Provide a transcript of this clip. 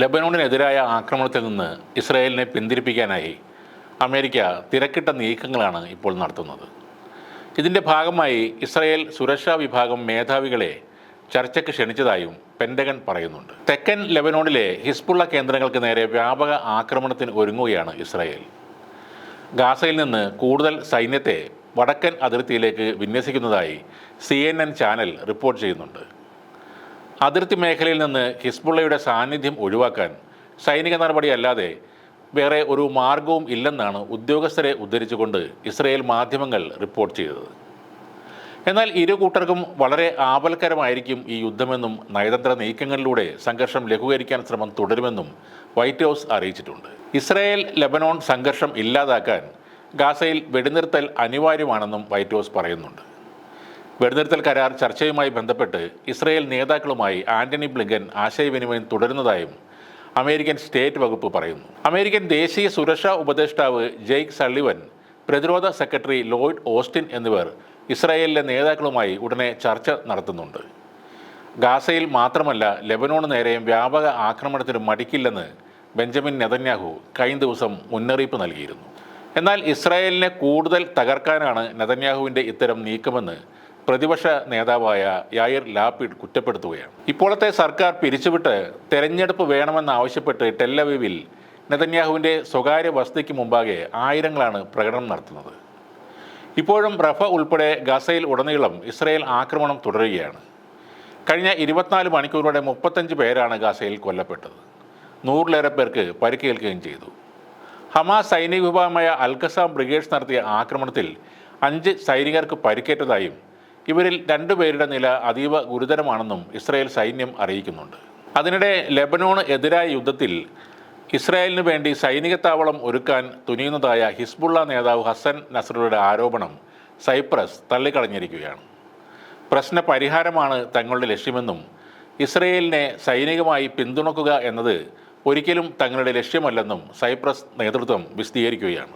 ലബനോണിനെതിരായ ആക്രമണത്തിൽ നിന്ന് ഇസ്രായേലിനെ പിന്തിരിപ്പിക്കാനായി അമേരിക്ക തിരക്കിട്ട നീക്കങ്ങളാണ് ഇപ്പോൾ നടത്തുന്നത്. ഇതിന്റെ ഭാഗമായി ഇസ്രായേൽ സുരക്ഷാ വിഭാഗം മേധാവികളെ ചർച്ചയ്ക്ക് ക്ഷണിച്ചതായും പെൻഡഗൺ പറയുന്നുണ്ട്. തെക്കൻ ലെബനോണിലെ ഹിസ്ബുള്ള കേന്ദ്രങ്ങൾക്ക് നേരെ വ്യാപക ആക്രമണത്തിന് ഒരുങ്ങുകയാണ് ഇസ്രായേൽ. ഗാസയിൽ നിന്ന് കൂടുതൽ സൈന്യത്തെ വടക്കൻ അതിർത്തിയിലേക്ക് വിന്യസിക്കുന്നതായി സി ചാനൽ റിപ്പോർട്ട് ചെയ്യുന്നുണ്ട്. അതിർത്തി മേഖലയിൽ നിന്ന് ഹിസ്ബുള്ളയുടെ സാന്നിധ്യം ഒഴിവാക്കാൻ സൈനിക നടപടി അല്ലാതെ വേറെ ഒരു മാർഗവും ഇല്ലെന്നാണ് ഉദ്യോഗസ്ഥരെ ഉദ്ധരിച്ചുകൊണ്ട് ഇസ്രയേൽ മാധ്യമങ്ങൾ റിപ്പോർട്ട് ചെയ്തത്. എന്നാൽ ഇരു കൂട്ടർക്കും വളരെ ആപൽക്കരമായിരിക്കും ഈ യുദ്ധമെന്നും നയതന്ത്ര നീക്കങ്ങളിലൂടെ സംഘർഷം ലഘൂകരിക്കാൻ ശ്രമം തുടരുമെന്നും വൈറ്റ് ഹൗസ് അറിയിച്ചിട്ടുണ്ട്. ഇസ്രായേൽ ലെബനോൺ സംഘർഷം ഇല്ലാതാക്കാൻ ഗാസയിൽ വെടിനിർത്തൽ അനിവാര്യമാണെന്നും വൈറ്റ് ഹൗസ് പറയുന്നുണ്ട്. വെടിനിർത്തൽ കരാർ ചർച്ചയുമായി ബന്ധപ്പെട്ട് ഇസ്രയേൽ നേതാക്കളുമായി ആന്റണി ബ്ലിങ്കൻ ആശയവിനിമയം തുടരുന്നതായും അമേരിക്കൻ സ്റ്റേറ്റ് വകുപ്പ് പറയുന്നു. അമേരിക്കൻ ദേശീയ സുരക്ഷാ ഉപദേഷ്ടാവ് ജെയ്ക്ക് സള്ളിവൻ പ്രതിരോധ സെക്രട്ടറി ലോയിഡ് ഓസ്റ്റിൻ എന്നിവർ ഇസ്രായേലിലെ നേതാക്കളുമായി ഉടനെ ചർച്ച നടത്തുന്നുണ്ട്. ഗാസയിൽ മാത്രമല്ല ലെബനോണ് നേരെയും വ്യാപക ആക്രമണത്തിന് മടിക്കില്ലെന്ന് ബെഞ്ചമിൻ നെതന്യാഹു കഴിഞ്ഞ ദിവസം മുന്നറിയിപ്പ് നൽകിയിരുന്നു. എന്നാൽ ഇസ്രായേലിനെ കൂടുതൽ തകർക്കാനാണ് നെതന്യാഹുവിന്റെ ഇത്തരം നീക്കമെന്ന് പ്രതിപക്ഷ നേതാവായ യായർ ലാപ്പിഡ് കുറ്റപ്പെടുത്തുകയാണ്. ഇപ്പോഴത്തെ സർക്കാർ പിരിച്ചുവിട്ട് തെരഞ്ഞെടുപ്പ് വേണമെന്നാവശ്യപ്പെട്ട് ടെല്ലവീവിൽ നെതന്യാഹുവിന്റെ സ്വകാര്യ വസതിക്ക് മുമ്പാകെ ആയിരങ്ങളാണ് പ്രകടനം നടത്തുന്നത്. ഇപ്പോഴും റഫ ഉൾപ്പെടെ ഗസയിൽ ഉടനീളം ഇസ്രയേൽ ആക്രമണം തുടരുകയാണ്. കഴിഞ്ഞ ഇരുപത്തിനാല് മണിക്കൂറോടെ മുപ്പത്തഞ്ച് പേരാണ് ഗസയിൽ കൊല്ലപ്പെട്ടത്. നൂറിലേറെ പേർക്ക് പരിക്കേൽക്കുകയും ചെയ്തു. ഹമാസ് സൈനിക വിഭാഗമായ അൽഖസാം ബ്രിഗേഡ്സ് നടത്തിയ ആക്രമണത്തിൽ അഞ്ച് സൈനികർക്ക് പരിക്കേറ്റതായും ഇവരിൽ രണ്ടുപേരുടെ നില അതീവ ഗുരുതരമാണെന്നും ഇസ്രായേൽ സൈന്യം അറിയിക്കുന്നുണ്ട്. അതിനിടെ ലെബനോണ് എതിരായ യുദ്ധത്തിൽ ഇസ്രായേലിന് വേണ്ടി സൈനിക താവളം ഒരുക്കാൻ തുനിയുന്നതായ ഹിസ്ബുള്ള നേതാവ് ഹസൻ നസറുടെ ആരോപണം സൈപ്രസ് തള്ളിക്കളഞ്ഞിരിക്കുകയാണ്. പ്രശ്ന പരിഹാരമാണ് തങ്ങളുടെ ലക്ഷ്യമെന്നും ഇസ്രയേലിനെ സൈനികമായി പിന്തുണക്കുക എന്നത് ഒരിക്കലും തങ്ങളുടെ ലക്ഷ്യമല്ലെന്നും സൈപ്രസ് നേതൃത്വം വിശദീകരിക്കുകയാണ്.